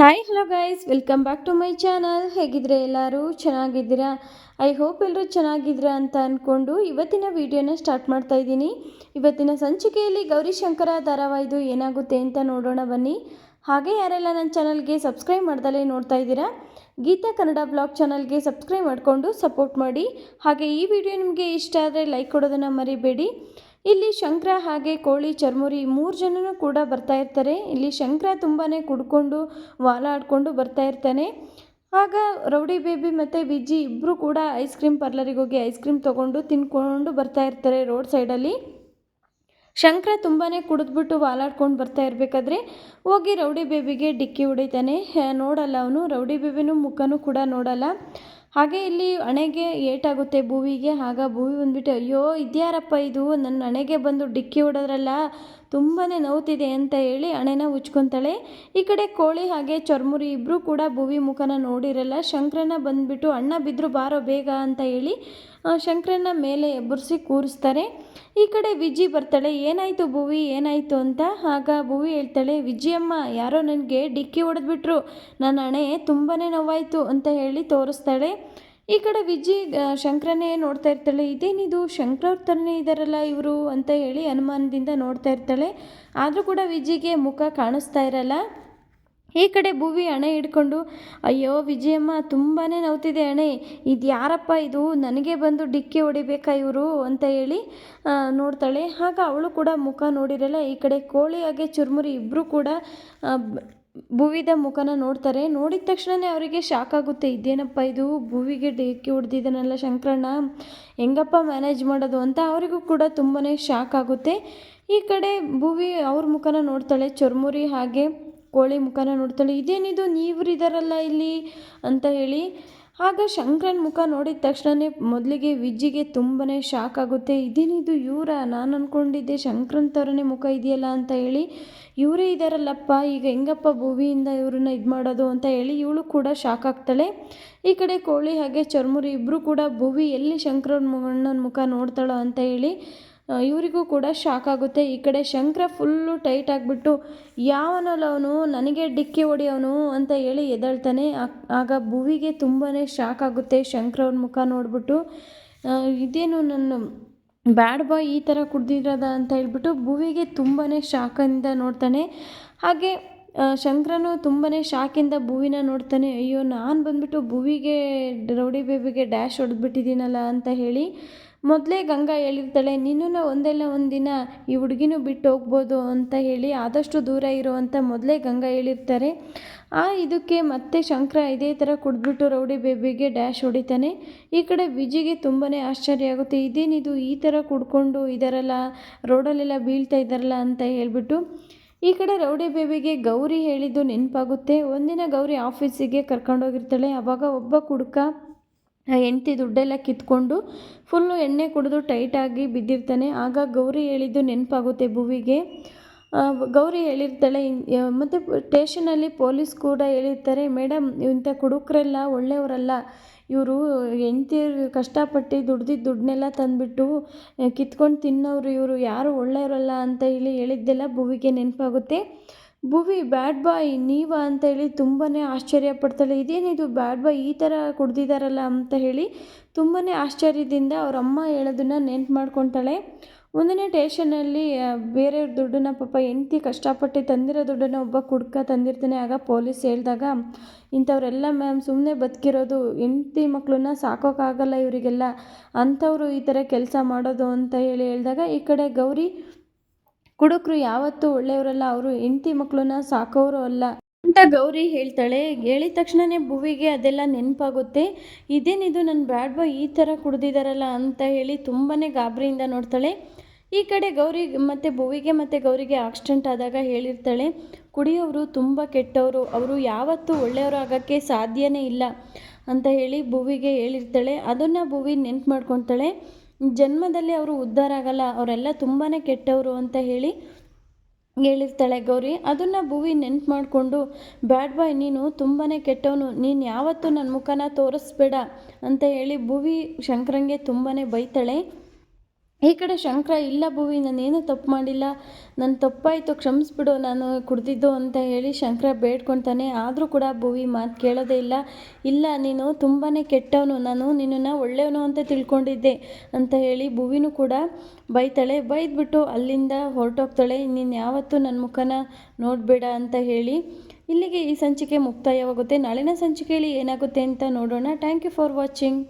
Hi hello guys welcome back to my channel ಹೇಗಿದ್ರೆ ಎಲ್ಲರೂ? ಚೆನ್ನಾಗಿದ್ದೀರಾ? I hope ಎಲ್ಲರೂ ಚೆನ್ನಾಗಿದ್ದೀರಾ ಅಂತ ಅಂದ್ಕೊಂಡು ಇವತ್ತಿನ ವಿಡಿಯೋನ ಸ್ಟಾರ್ಟ್ ಮಾಡ್ತಾ ಇದ್ದೀನಿ. ಇವತ್ತಿನ ಸಂಚಿಕೆಯಲ್ಲಿ ಗೌರಿಶಂಕರ ಧಾರಾವಾಹಿದು ಏನಾಗುತ್ತೆ ಅಂತ ನೋಡೋಣ ಬನ್ನಿ. ಹಾಗೆ ಯಾರೆಲ್ಲ ನನ್ನ ಚಾನಲ್ಗೆ ಸಬ್ಸ್ಕ್ರೈಬ್ ಮಾಡ್ದಲೇ ನೋಡ್ತಾ ಇದ್ದೀರಾ, ಗೀತಾ ಕನ್ನಡ ಬ್ಲಾಗ್ ಚಾನಲ್ಗೆ ಸಬ್ಸ್ಕ್ರೈಬ್ ಮಾಡಿಕೊಂಡು ಸಪೋರ್ಟ್ ಮಾಡಿ. ಹಾಗೆ ಈ ವಿಡಿಯೋ ನಿಮಗೆ ಇಷ್ಟ ಆದರೆ ಲೈಕ್ ಕೊಡೋದನ್ನು ಮರಿಬೇಡಿ. ಇಲ್ಲಿ ಶಂಕರ ಹಾಗೆ ಕೋಳಿ ಚರ್ಮುರಿ ಮೂರು ಜನನೂ ಕೂಡ ಬರ್ತಾ ಇರ್ತಾರೆ. ಇಲ್ಲಿ ಶಂಕರ ತುಂಬಾ ಕುಡ್ಕೊಂಡು, ವಾಲ ಆಡ್ಕೊಂಡು ಬರ್ತಾ ಇರ್ತಾನೆ. ಆಗ ರೌಡಿ ಬೇಬಿ ಮತ್ತು ವಿಜ್ಜಿ ಇಬ್ಬರು ಕೂಡ ಐಸ್ ಕ್ರೀಮ್ ಪಾರ್ಲರಿಗೆ ಹೋಗಿ ಐಸ್ ಕ್ರೀಮ್ ತೊಗೊಂಡು ತಿನ್ಕೊಂಡು ಬರ್ತಾ ಇರ್ತಾರೆ ರೋಡ್ ಸೈಡಲ್ಲಿ. ಶಂಕರ ತುಂಬಾ ಕುಡಿದ್ಬಿಟ್ಟು ವಾಲಾಡ್ಕೊಂಡು ಬರ್ತಾ ಇರಬೇಕಾದ್ರೆ ಹೋಗಿ ರೌಡಿ ಬೇಬಿಗೆ ಡಿಕ್ಕಿ ಹೊಡಿತಾನೆ. ನೋಡಲ್ಲ ಅವನು, ರೌಡಿ ಬೇಬಿನೂ ಮುಖನೂ ಕೂಡ ನೋಡಲ್ಲ. ಹಾಗೆ ಇಲ್ಲಿ ಹಣೆಗೆ ಏಟಾಗುತ್ತೆ ಭೂವಿಗೆ, ಆಗ ಭೂವಿ ಬಂದ್ಬಿಟ್ಟು, ಅಯ್ಯೋ, ಇದ್ಯಾರಪ್ಪ ಇದು? ನನ್ನ ಹಣೆಗೆ ಬಂದು ಡಿಕ್ಕಿ ಹೊಡೆದ್ರಲ್ಲ ತುಂಬಾ ನೋವ್ತಿದೆ ಅಂತ ಹೇಳಿ ಹಣೆನ ಉಚ್ಕೊತಾಳೆ. ಈ ಕಡೆ ಕೋಳಿ ಹಾಗೆ ಚರ್ಮುರಿ ಇಬ್ಬರು ಕೂಡ ಭೂವಿ ಮುಖನ ನೋಡಿರಲ್ಲ. ಶಂಕರನ ಬಂದುಬಿಟ್ಟು, ಅಣ್ಣ ಬಿದ್ದರು ಬಾರೋ ಬೇಗ ಅಂತ ಹೇಳಿ ಶಂಕರನ ಮೇಲೆ ಎಬ್ಬರಿಸಿ ಕೂರಿಸ್ತಾರೆ. ಈ ಕಡೆ ವಿಜಿ ಬರ್ತಾಳೆ, ಏನಾಯಿತು ಭುವಿ, ಏನಾಯಿತು ಅಂತ? ಆಗ ಭುವಿ ಹೇಳ್ತಾಳೆ, ವಿಜಿಯಮ್ಮ, ಯಾರೋ ನನಗೆ ಡಿಕ್ಕಿ ಹೊಡೆದ್ಬಿಟ್ರು. ನನ್ನ ಹಣೆ ತುಂಬಾ ನೋವಾಯಿತು ಅಂತ ಹೇಳಿ ತೋರಿಸ್ತಾಳೆ. ಈ ಕಡೆ ವಿಜಿ ಶಂಕರನೇ ನೋಡ್ತಾ ಇರ್ತಾಳೆ. ಇದೇನಿದು? ಶಂಕರ ಅವ್ರ ಥರನೇ ಇದ್ದಾರಲ್ಲ ಇವರು ಅಂತ ಹೇಳಿ ಅನುಮಾನದಿಂದ ನೋಡ್ತಾ ಇರ್ತಾಳೆ. ಆದರೂ ಕೂಡ ವಿಜಿಗೆ ಮುಖ ಕಾಣಿಸ್ತಾ ಇರಲ್ಲ. ಈ ಕಡೆ ಭೂವಿ ಹಣೆ ಹಿಡ್ಕೊಂಡು, ಅಯ್ಯೋ ವಿಜಯಮ್ಮ ತುಂಬಾ ನೋವ್ತಿದೆ ಹಣೆ. ಇದು ಯಾರಪ್ಪ ಇದು? ನನಗೆ ಬಂದು ಡಿಕ್ಕಿ ಹೊಡಿಬೇಕಾ ಇವರು? ಅಂತ ಹೇಳಿ ನೋಡ್ತಾಳೆ. ಆಗ ಅವಳು ಕೂಡ ಮುಖ ನೋಡಿರಲ್ಲ. ಈ ಕಡೆ ಕೋಳಿ ಹಾಗೆ ಚುರುಮುರಿ ಇಬ್ಬರು ಕೂಡ ಭುವಿದ ಮುಖನ ನೋಡ್ತಾರೆ. ನೋಡಿದ ತಕ್ಷಣವೇ ಅವರಿಗೆ ಶಾಕ್ ಆಗುತ್ತೆ. ಇದೇನಪ್ಪ ಇದು? ಭುವಿಗೆ ಡೇಕಿ ಹೊಡೆದಿದ್ದಾನಲ್ಲ ಶಂಕರಣ್ಣ? ಹೆಂಗಪ್ಪ ಮ್ಯಾನೇಜ್ ಮಾಡೋದು ಅಂತ ಅವರಿಗೂ ಕೂಡ ತುಂಬಾ ಶಾಕ್ ಆಗುತ್ತೆ. ಈ ಕಡೆ ಭುವಿ ಅವ್ರ ಮುಖನ ನೋಡ್ತಾಳೆ. ಚುರ್ಮುರಿ ಹಾಗೆ ಕೋಳಿ ಮುಖನ ನೋಡ್ತಾಳೆ. ಇದೇನಿದು? ನೀವ್ರಿದಾರಲ್ಲ ಇಲ್ಲಿ ಅಂತ ಹೇಳಿ ಆಗ ಶಂಕರನ್ ಮುಖ ನೋಡಿದ ತಕ್ಷಣವೇ ಮೊದಲಿಗೆ ವಿಜ್ಜಿಗೆ ತುಂಬಾ ಶಾಕ್ ಆಗುತ್ತೆ. ಇದೇನಿದು ಇವರ? ನಾನು ಅಂದ್ಕೊಂಡಿದ್ದೆ ಶಂಕರನ್ ಥರನೇ ಮುಖ ಇದೆಯಲ್ಲ ಅಂತ ಹೇಳಿ. ಇವರೇ ಇದ್ದಾರಲ್ಲಪ್ಪ ಈಗ ಹೆಂಗಪ್ಪ ಭೂವಿಯಿಂದ ಇವ್ರನ್ನ ಇದು ಮಾಡೋದು ಅಂತ ಹೇಳಿ ಇವಳು ಕೂಡ ಶಾಕ್ ಆಗ್ತಾಳೆ. ಈ ಕಡೆ ಕೋಳಿ ಹಾಗೆ ಚರ್ಮುರಿ ಇಬ್ಬರು ಕೂಡ ಭುವಿ ಎಲ್ಲಿ ಶಂಕರನ ಮುಖ ನೋಡ್ತಾಳೋ ಅಂತ ಹೇಳಿ ಇವರಿಗೂ ಕೂಡ ಶಾಕ್ ಆಗುತ್ತೆ. ಈ ಕಡೆ ಶಂಕರ ಫುಲ್ಲು ಟೈಟ್ ಆಗಿಬಿಟ್ಟು, ಯಾವನಲ್ಲವನು? ನನಗೆ ಡಿಕ್ಕಿ ಹೊಡೆಯವನು ಅಂತ ಹೇಳಿ ಎದಳ್ತಾನೆ ಆಗ ಭುವಿಗೆ ತುಂಬಾ ಶಾಕ್ ಆಗುತ್ತೆ ಶಂಕರ ಅವ್ರ ಮುಖ ನೋಡ್ಬಿಟ್ಟು. ಇದೇನು ನನ್ನ ಬ್ಯಾಡ್ ಬಾಯ್ ಈ ಥರ ಕುಡ್ದಿರೋದ ಅಂತ ಹೇಳ್ಬಿಟ್ಟು ಭುವಿಗೆ ತುಂಬಾ ಶಾಕಿಂದ ನೋಡ್ತಾನೆ. ಹಾಗೆ ಶಂಕರನು ತುಂಬಾ ಶಾಕಿಂದ ಭುವಿನ ನೋಡ್ತಾನೆ. ಅಯ್ಯೋ, ನಾನು ಬಂದ್ಬಿಟ್ಟು ಭುವಿಗೆ, ರೌಡಿ ಬೇಬಿಗೆ ಡ್ಯಾಶ್ ಹೊಡೆದ್ಬಿಟ್ಟಿದ್ದೀನಲ್ಲ? ಅಂತ ಹೇಳಿ ಮೊದಲೇ ಗಂಗಾ ಹೇಳಿರ್ತಾಳೆ ನೀನು ಒಂದಲ್ಲ ಒಂದಿನ ಈ ಹುಡುಗಿನೂ ಬಿಟ್ಟು ಹೋಗ್ಬೋದು ಅಂತ ಹೇಳಿ ಆದಷ್ಟು ದೂರ ಇರುವಂಥ ಮೊದಲೇ ಗಂಗಾ ಹೇಳಿರ್ತಾರೆ. ಆ ಇದಕ್ಕೆ ಮತ್ತೆ ಶಂಕರ ಇದೇ ಥರ ಕುಡಿದ್ಬಿಟ್ಟು ರೌಡಿ ಬೇಬಿಗೆ ಡ್ಯಾಶ್ ಹೊಡಿತಾನೆ. ಈ ಕಡೆ ವಿಜಿಗೆ ತುಂಬಾ ಆಶ್ಚರ್ಯ ಆಗುತ್ತೆ, ಇದೇನಿದು ಈ ಥರ ಕುಡ್ಕೊಂಡು ಇದಾರಲ್ಲ, ರೋಡಲ್ಲೆಲ್ಲ ಬೀಳ್ತಾ ಇದ್ದಾರಲ್ಲ ಅಂತ ಹೇಳಿಬಿಟ್ಟು. ಈ ಕಡೆ ರೌಡಿ ಬೇಬಿಗೆ ಗೌರಿ ಹೇಳಿದ್ದು ನೆನಪಾಗುತ್ತೆ. ಒಂದಿನ ಗೌರಿ ಆಫೀಸಿಗೆ ಕರ್ಕೊಂಡೋಗಿರ್ತಾಳೆ ಆವಾಗ ಒಬ್ಬ ಕುಡುಕ ಹೆಂಡತಿ ದುಡ್ಡೆಲ್ಲ ಕಿತ್ಕೊಂಡು ಫುಲ್ಲು ಎಣ್ಣೆ ಕುಡಿದು ಟೈಟಾಗಿ ಬಿದ್ದಿರ್ತಾನೆ. ಆಗ ಗೌರಿ ಹೇಳಿದ್ದು ನೆನಪಾಗುತ್ತೆ ಭುವಿಗೆ. ಗೌರಿ ಹೇಳಿರ್ತಾಳೆ ಮತ್ತು ಸ್ಟೇಷನಲ್ಲಿ ಪೊಲೀಸ್ ಕೂಡ ಹೇಳಿರ್ತಾರೆ ಮೇಡಮ್ ಇಂಥ ಕುಡುಕರೆಲ್ಲ ಒಳ್ಳೆಯವರಲ್ಲ. ಇವರು ಹೆಂಡ್ತಿ ಕಷ್ಟಪಟ್ಟು ದುಡ್ದಿದ್ದ ದುಡ್ಡನ್ನೆಲ್ಲ ತಂದುಬಿಟ್ಟು ಕಿತ್ಕೊಂಡು ತಿನ್ನೋರು ಇವರು ಯಾರು ಒಳ್ಳೆಯವರಲ್ಲ ಅಂತ ಹೇಳಿ ಹೇಳಿದ್ದೆಲ್ಲ ಭುವಿಗೆ ನೆನಪಾಗುತ್ತೆ. ಭುವಿ, ಬ್ಯಾಡ್ ಬಾಯ್, ನೀವಾ ಅಂತ ಹೇಳಿ ತುಂಬಾ ಆಶ್ಚರ್ಯ ಪಡ್ತಾಳೆ ಇದೇನಿದು ಬ್ಯಾಡ್ ಬಾಯ್ ಈ ಥರ ಕುಡ್ದಿದಾರಲ್ಲ ಅಂತ ಹೇಳಿ ತುಂಬಾ ಆಶ್ಚರ್ಯದಿಂದ ಅವ್ರ ಅಮ್ಮ ಹೇಳೋದನ್ನ ನೆನ್ಪು ಮಾಡ್ಕೊತಾಳೆ. ಒಂದನೇ ಟೇಷನಲ್ಲಿ ಬೇರೆಯವ್ರ ದುಡ್ಡನ್ನ ಪಾಪ ಹೆಂಡ್ತಿ ಕಷ್ಟಪಟ್ಟು ತಂದಿರೋ ದುಡ್ಡನ್ನ ಒಬ್ಬ ಕುಡ್ಕ ತಂದಿರ್ತಾನೆ. ಆಗ ಪೊಲೀಸ್ ಹೇಳಿದಾಗ, ಇಂಥವರೆಲ್ಲ ಮ್ಯಾಮ್ ಸುಮ್ಮನೆ ಬದುಕಿರೋದು ಹೆಂಡ್ತಿ ಮಕ್ಕಳನ್ನ ಸಾಕೋಕ್ಕಾಗಲ್ಲ ಇವರಿಗೆಲ್ಲ. ಅಂಥವರು ಈ ಥರ ಕೆಲಸ ಮಾಡೋದು ಅಂತ ಹೇಳಿ ಹೇಳಿದಾಗ, ಈ ಕಡೆ ಗೌರಿ ಕುಡುಕರು ಯಾವತ್ತೂ ಒಳ್ಳೆಯವರಲ್ಲ, ಅವರು ಹೆಂಡತಿ ಮಕ್ಕಳನ್ನ ಸಾಕೋರು ಅಲ್ಲ. ಅಂತ ಗೌರಿ ಹೇಳ್ತಾಳೆ, ಹೇಳಿದ ತಕ್ಷಣನೇ ಭುವಿಗೆ ಅದೆಲ್ಲ ನೆನಪಾಗುತ್ತೆ. ಇದೇನಿದು ನನ್ನ ಬ್ಯಾಡ್ ಬಾಯ್ ಈ ಥರ ಕುಡ್ದಿದಾರಲ್ಲ ಅಂತ ಹೇಳಿ ತುಂಬಾ ಗಾಬರಿಯಿಂದ ನೋಡ್ತಾಳೆ. ಈ ಕಡೆ ಗೌರಿ ಮತ್ತು ಭುವಿಗೆ ಮತ್ತು ಗೌರಿಗೆ ಆಕ್ಸಿಡೆಂಟ್ ಆದಾಗ ಹೇಳಿರ್ತಾಳೆ ಕುಡಿಯೋರು ತುಂಬ ಕೆಟ್ಟವರು, ಅವರು ಯಾವತ್ತೂ ಒಳ್ಳೆಯವರು ಆಗೋಕ್ಕೆ ಸಾಧ್ಯನೇ ಇಲ್ಲ ಅಂತ ಹೇಳಿ ಭುವಿಗೆ ಹೇಳಿರ್ತಾಳೆ. ಅದನ್ನು ಭುವಿ ನೆನ್ಪು ಮಾಡ್ಕೊತಾಳೆ. ಜನ್ಮದಲ್ಲಿ ಅವರು ಉದ್ಧಾರ ಆಗಲ್ಲ, ಅವರೆಲ್ಲ ತುಂಬಾ ಕೆಟ್ಟವರು ಅಂತ ಹೇಳಿ ಹೇಳಿರ್ತಾಳೆ ಗೌರಿ. ಅದನ್ನು ಭುವಿ ನೆನ್ಪು ಮಾಡಿಕೊಂಡು, ಬ್ಯಾಡ್ ಬಾಯ್, ನೀನು ತುಂಬಾ ಕೆಟ್ಟವನು, ನೀನು ಯಾವತ್ತೂ ನನ್ನ ಮುಖನ ತೋರಿಸ್ಬೇಡ ಅಂತ ಹೇಳಿ ಭುವಿ ಶಂಕರಂಗೆ ತುಂಬಾ ಬೈತಾಳೆ. ಈ ಕಡೆ ಶಂಕರ, ಇಲ್ಲ ಭುವಿ, ನಾನೇನು ತಪ್ಪು ಮಾಡಿಲ್ಲ. ನನ್ನ ತಪ್ಪಾಯಿತು, ಕ್ಷಮಿಸ್ಬಿಡು, ನಾನು ಕುಡ್ದಿದ್ದು ಅಂತ ಹೇಳಿ ಶಂಕರ ಬೇಡ್ಕೊತಾನೆ ಆದರೂ ಕೂಡ ಭುವಿ ಮಾತು ಕೇಳೋದೇ ಇಲ್ಲ. ಇಲ್ಲ, ನೀನು ತುಂಬಾ ಕೆಟ್ಟವನು. ನಾನು ನಿನ್ನನ್ನು ಒಳ್ಳೆಯವನು ಅಂತ ತಿಳ್ಕೊಂಡಿದ್ದೆ ಅಂತ ಹೇಳಿ ಭುವಿನೂ ಕೂಡ ಬೈತಾಳೆ. ಬೈದ್ಬಿಟ್ಟು ಅಲ್ಲಿಂದ ಹೊರಟೋಗ್ತಾಳೆ. ನೀನು ಯಾವತ್ತೂ ನನ್ನ ಮುಖನ ನೋಡಬೇಡ ಅಂತ ಹೇಳಿ ಇಲ್ಲಿಗೆ ಈ ಸಂಚಿಕೆ ಮುಕ್ತಾಯವಾಗುತ್ತೆ. ನಾಳಿನ ಸಂಚಿಕೆಯಲ್ಲಿ ಏನಾಗುತ್ತೆ ಅಂತ ನೋಡೋಣ. Thank you for watching